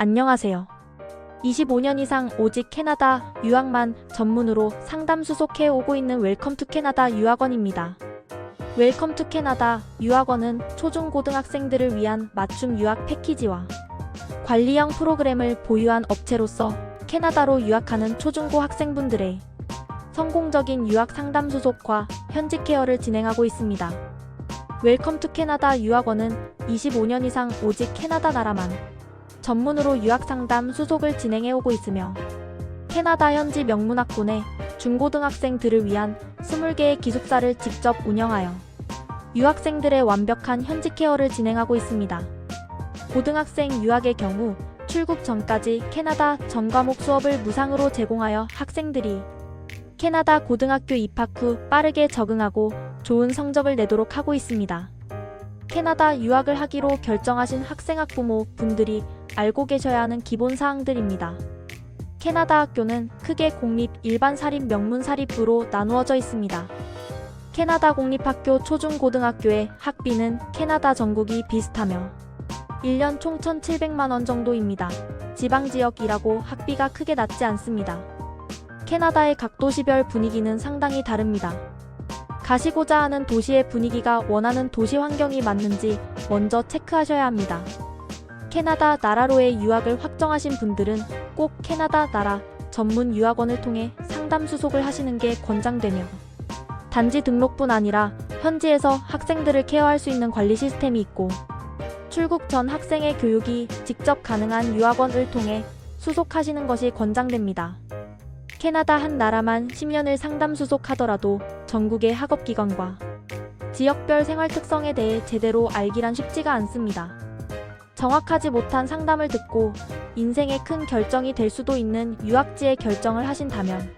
안녕하세요. 25년 이상 오직 캐나다 유학만 전문으로 상담 수속해 오고 있는 웰컴 투 캐나다 유학원입니다. 웰컴 투 캐나다 유학원은 초중고등학생들을 위한 맞춤 유학 패키지와 관리형 프로그램을 보유한 업체로서 캐나다로 유학하는 초중고 학생분들의 성공적인 유학 상담 수속과 현직 케어를 진행하고 있습니다. 웰컴 투 캐나다 유학원은 25년 이상 오직 캐나다 나라만 전문으로 유학 상담 수속을 진행해 오고 있으며 캐나다 현지 명문학군의 중고등학생들을 위한 20개의 기숙사를 직접 운영하여 유학생들의 완벽한 현지 케어를 진행하고 있습니다. 고등학생 유학의 경우 출국 전까지 캐나다 전 과목 수업을 무상으로 제공하여 학생들이 캐나다 고등학교 입학 후 빠르게 적응하고 좋은 성적을 내도록 하고 있습니다. 캐나다 유학을 하기로 결정하신 학생 학부모 분들이 알고 계셔야 하는 기본 사항들입니다. 캐나다 학교는 크게 공립, 일반 사립, 명문 사립부로 나누어져 있습니다. 캐나다 공립학교 초중고등학교의 학비는 캐나다 전국이 비슷하며 1년 총 1,700만 원 정도입니다. 지방 지역이라고 학비가 크게 낮지 않습니다. 캐나다의 각 도시별 분위기는 상당히 다릅니다. 가시고자 하는 도시의 분위기가 원하는 도시 환경이 맞는지 먼저 체크하셔야 합니다. 캐나다 나라로의 유학을 확정하신 분들은 꼭 캐나다 나라 전문 유학원을 통해 상담 수속을 하시는 게 권장되며 단지 등록뿐 아니라 현지에서 학생들을 케어할 수 있는 관리 시스템이 있고 출국 전 학생의 교육이 직접 가능한 유학원을 통해 수속하시는 것이 권장됩니다. 캐나다 한 나라만 10년을 상담 수속하더라도 전국의 학업기관과 지역별 생활 특성에 대해 제대로 알기란 쉽지가 않습니다. 정확하지 못한 상담을 듣고 인생의 큰 결정이 될 수도 있는 유학지의 결정을 하신다면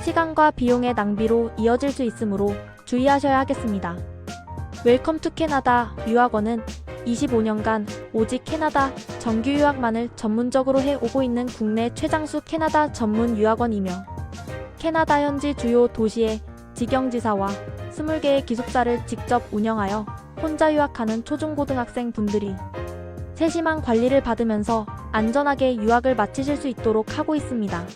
시간과 비용의 낭비로 이어질 수 있으므로 주의하셔야 하겠습니다. 웰컴 투 캐나다 유학원은 25년간 오직 캐나다 정규 유학만을 전문적으로 해오고 있는 국내 최장수 캐나다 전문 유학원이며 캐나다 현지 주요 도시의 직영지사와 20개의 기숙사를 직접 운영하여 혼자 유학하는 초중고등학생 분들이 세심한 관리를 받으면서 안전하게 유학을 마치실 수 있도록 하고 있습니다.